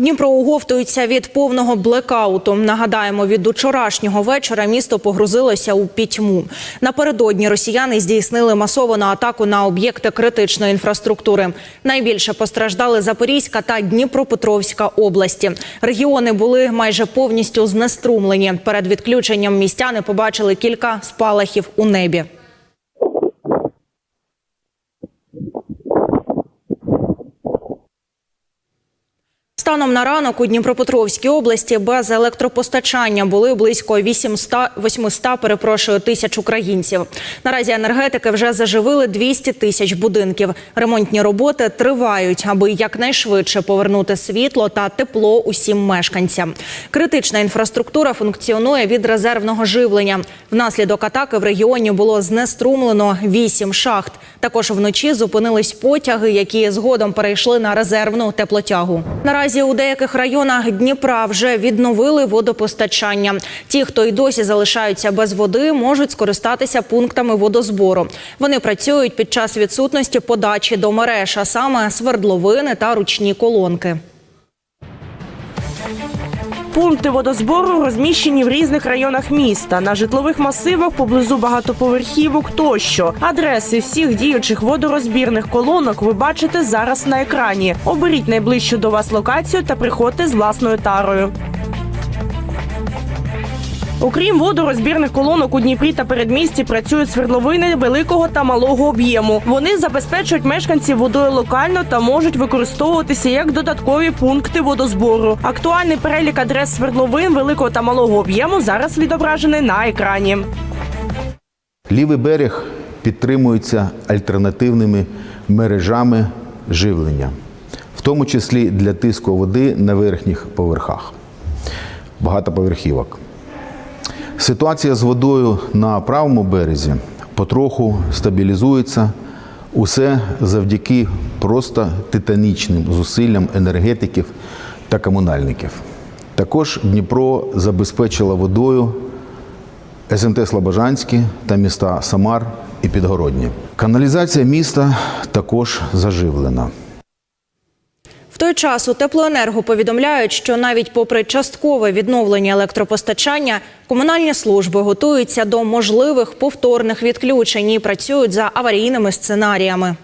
Дніпро оговтується від повного блекауту. Нагадаємо, від учорашнього вечора місто погрузилося у пітьму. Напередодні росіяни здійснили масовану атаку на об'єкти критичної інфраструктури. Найбільше постраждали Запорізька та Дніпропетровська області. Регіони були майже повністю знеструмлені. Перед відключенням містяни побачили кілька спалахів у небі. Станом на ранок у Дніпропетровській області без електропостачання були близько 800, 800 перепрошую, тисяч українців. Наразі енергетики вже заживили 200 тисяч будинків. Ремонтні роботи тривають, аби якнайшвидше повернути світло та тепло усім мешканцям. Критична інфраструктура функціонує від резервного живлення. Внаслідок атаки в регіоні було знеструмлено 8 шахт. Також вночі зупинились потяги, які згодом перейшли на резервну теплотягу. Наразі у деяких районах Дніпра вже відновили водопостачання. Ті, хто й досі залишаються без води, можуть скористатися пунктами водозбору. Вони працюють під час відсутності подачі до мереж, а саме свердловини та ручні колонки. Пункти водозбору розміщені в різних районах міста, на житлових масивах поблизу багатоповерхівок тощо. Адреси всіх діючих водорозбірних колонок ви бачите зараз на екрані. Оберіть найближчу до вас локацію та приходьте з власною тарою. Окрім водорозбірних колонок у Дніпрі та передмісті працюють свердловини великого та малого об'єму. Вони забезпечують мешканців водою локально та можуть використовуватися як додаткові пункти водозбору. Актуальний перелік адрес свердловин великого та малого об'єму зараз відображений на екрані. Лівий берег підтримується альтернативними мережами живлення, в тому числі для тиску води на верхніх поверхах багатоповерхівок. Ситуація з водою на правому березі потроху стабілізується. Усе завдяки просто титанічним зусиллям енергетиків та комунальників. Також Дніпро забезпечила водою СМТ Слобожанське та міста Самар і Підгородні. Каналізація міста також заживлена. В той час у теплоенерго повідомляють, що навіть попри часткове відновлення електропостачання, комунальні служби готуються до можливих повторних відключень і працюють за аварійними сценаріями.